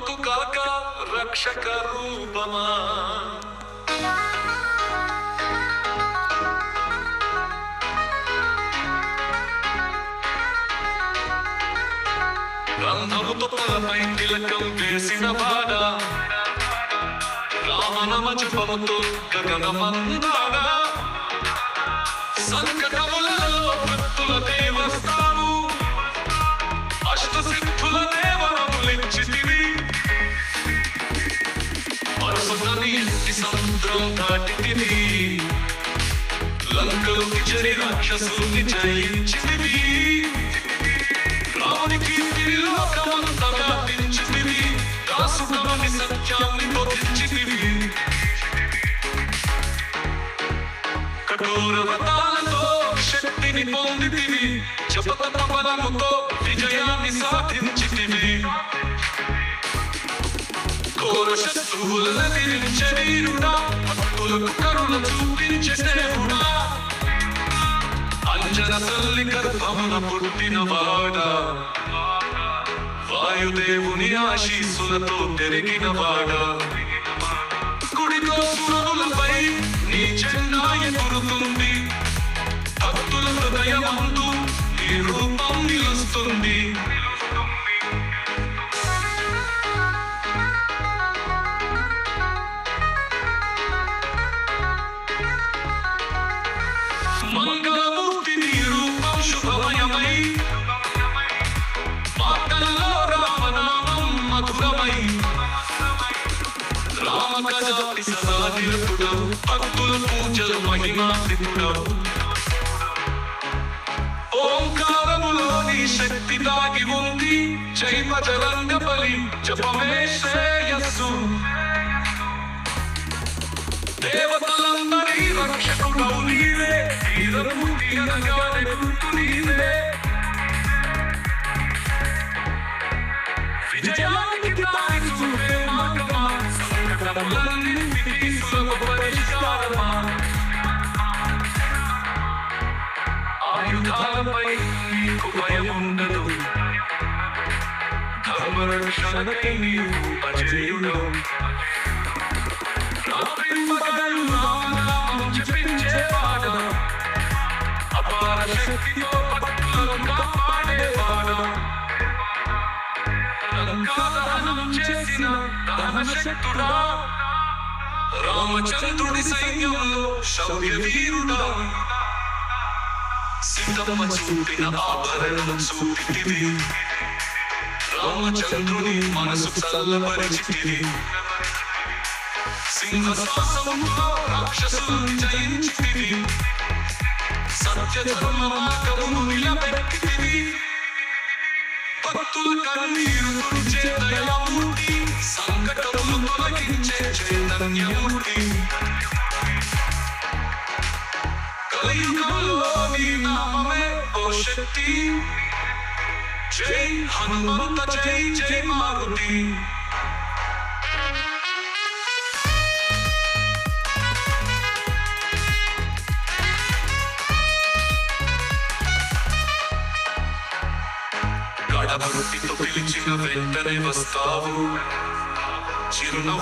రక్షింపకు కాక రక్షక రూపమా. గంధముతో తలపై తిలకం వేసిన బాడ రామనమ జపముతో గగనమందాడా పరసుని ఎత్తి సముద్రం దాటితివి. లంకలోకి జరి రాక్షసుని జయించితివి. రామునికి లోకమంతా వ్యాపించితివి దాసుడమని సత్యాన్ని బోధించితివి. కఠోర వ్రతాలతో శక్తిని పొందితివి. చపత బలముతో విజయాన్ని సాధించితివి. ఘోర నిరించే శరీరుడా భక్తులకు కరుణ చూపించే దేవుడా అంజన తల్లి గర్భమున పుట్టిన వాడా వాయుదేవుని ఆశీస్సులతో పెరిగిన వాడా కుడితో సురములపై నీ జెండా ఎగురుతుంది. భక్తుల హృదయమందు నీ రూపం నిలుస్తుంది. రామ కదాపి భక్తుల పూజలు మహిమాతిపుడవు ఓంకారములోని శక్తి దాగి ఉంది జై భజరంగ బలి జపమే శ్రేయస్సు దేవతలందరి రక్షకుడవు నీవే వీరము తీరగానే గుర్తు నీవే. సంకటములన్నింటికీ సులభ ఆయుధాలపై నీకు భయం ఉండదు ధర్మరక్షణకై నీవు అపార శక్తితో దహనశక్తుడా రామచంద్రుడి సైన్యంలో శౌర్య వీరుడా సీతమ్మ చూపిన ఆభరణం చూపితివి రామచంద్రుని మనసు చల్లపరిచితివి సింహశాసనములో రాక్షసులను జయించితివి. సత్య ధర్మ మార్గమును నిలబెట్టితివి. భక్తుల కన్నీరు తుడిచే దయామూర్తి సంకటములు తొలగించే చైతన్యమూర్తి కలియుగంలో నీ నామమే ఓ శక్తి జై హనుమంత జై జై మారుతి Кайдамару підтопили чи на вень переваставу, чи на